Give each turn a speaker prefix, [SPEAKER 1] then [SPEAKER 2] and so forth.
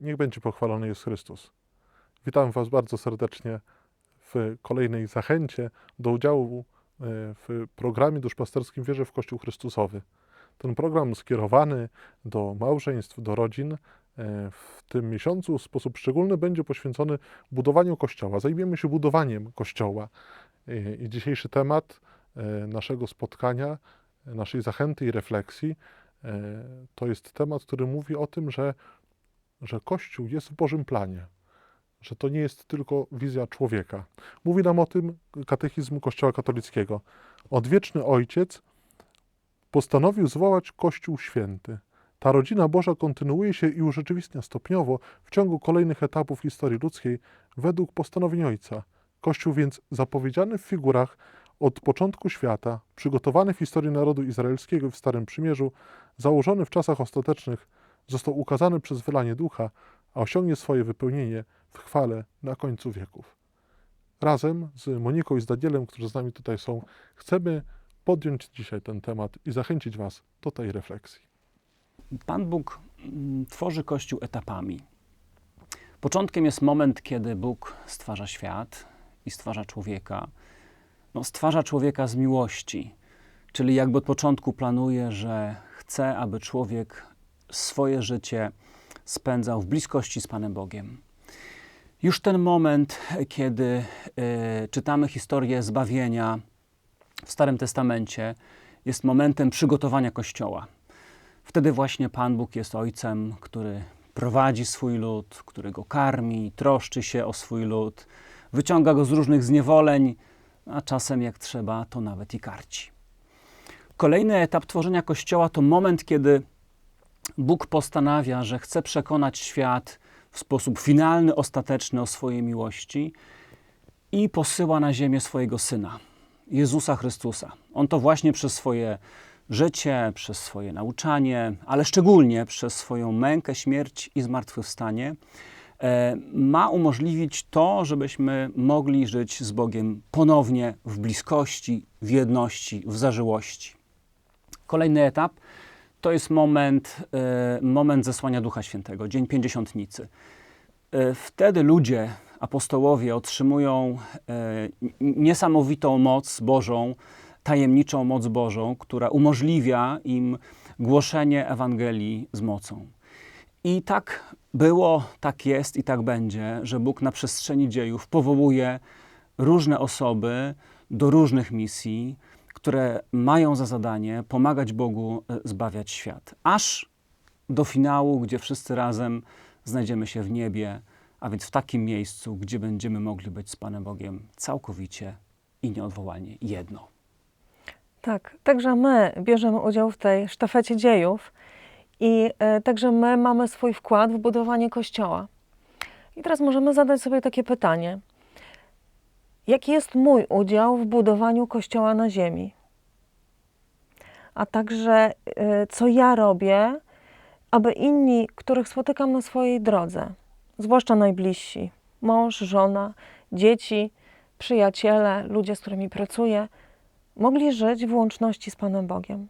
[SPEAKER 1] Niech będzie pochwalony jest Chrystus. Witam Was bardzo serdecznie w kolejnej zachęcie do udziału e, w programie duszpasterskim Wierzę w Kościół Chrystusowy. Ten program skierowany do małżeństw, do rodzin e, w tym miesiącu w sposób szczególny będzie poświęcony budowaniu Kościoła. Zajmiemy się budowaniem Kościoła. E, I dzisiejszy temat naszego spotkania, naszej zachęty i refleksji to jest temat, który mówi o tym, że, że Kościół jest w Bożym planie że to nie jest tylko wizja człowieka. Mówi nam o tym katechizm Kościoła katolickiego. Odwieczny Ojciec postanowił zwołać Kościół Święty. Ta rodzina Boża kontynuuje się i urzeczywistnia stopniowo w ciągu kolejnych etapów historii ludzkiej według postanowień Ojca. Kościół więc zapowiedziany w figurach od początku świata, przygotowany w historii narodu izraelskiego w Starym Przymierzu, założony w czasach ostatecznych, został ukazany przez wylanie ducha, a osiągnie swoje wypełnienie w chwale na końcu wieków. Razem z Moniką i z Danielem, którzy z nami tutaj są, chcemy podjąć dzisiaj ten temat i zachęcić Was do tej refleksji.
[SPEAKER 2] Pan Bóg mm, tworzy Kościół etapami. Początkiem jest moment, kiedy Bóg stwarza świat i stwarza człowieka. No, stwarza człowieka z miłości, czyli jakby od początku planuje, że chce, aby człowiek swoje życie spędzał w bliskości z Panem Bogiem. Już ten moment, kiedy y, czytamy historię zbawienia w Starym Testamencie, jest momentem przygotowania Kościoła. Wtedy właśnie Pan Bóg jest Ojcem, który prowadzi swój lud, który go karmi, troszczy się o swój lud, wyciąga go z różnych zniewoleń, a czasem jak trzeba, to nawet i karci. Kolejny etap tworzenia Kościoła to moment, kiedy Bóg postanawia, że chce przekonać świat w sposób finalny, ostateczny o swojej miłości i posyła na ziemię swojego Syna, Jezusa Chrystusa. On to właśnie przez swoje życie, przez swoje nauczanie, ale szczególnie przez swoją mękę, śmierć i zmartwychwstanie e, ma umożliwić to, żebyśmy mogli żyć z Bogiem ponownie w bliskości, w jedności, w zażyłości. Kolejny etap to jest moment, e, moment zesłania Ducha Świętego, Dzień Pięćdziesiątnicy. E, Wtedy ludzie, apostołowie otrzymują e, niesamowitą moc Bożą, tajemniczą moc Bożą, która umożliwia im głoszenie Ewangelii z mocą. I tak było, tak jest i tak będzie, że Bóg na przestrzeni dziejów powołuje różne osoby do różnych misji, które mają za zadanie pomagać Bogu e, zbawiać świat. Aż do finału, gdzie wszyscy razem znajdziemy się w niebie, a więc w takim miejscu, gdzie będziemy mogli być z Panem Bogiem całkowicie i nieodwołalnie jedno.
[SPEAKER 3] Tak, także my bierzemy udział w tej sztafecie dziejów i e, także my mamy swój wkład w budowanie Kościoła. I teraz możemy zadać sobie takie pytanie. Jaki jest mój udział w budowaniu Kościoła na ziemi? A także e, co ja robię, aby inni, których spotykam na swojej drodze, zwłaszcza najbliżsi, mąż, żona, dzieci, przyjaciele, ludzie, z którymi pracuję, mogli żyć w łączności z Panem Bogiem.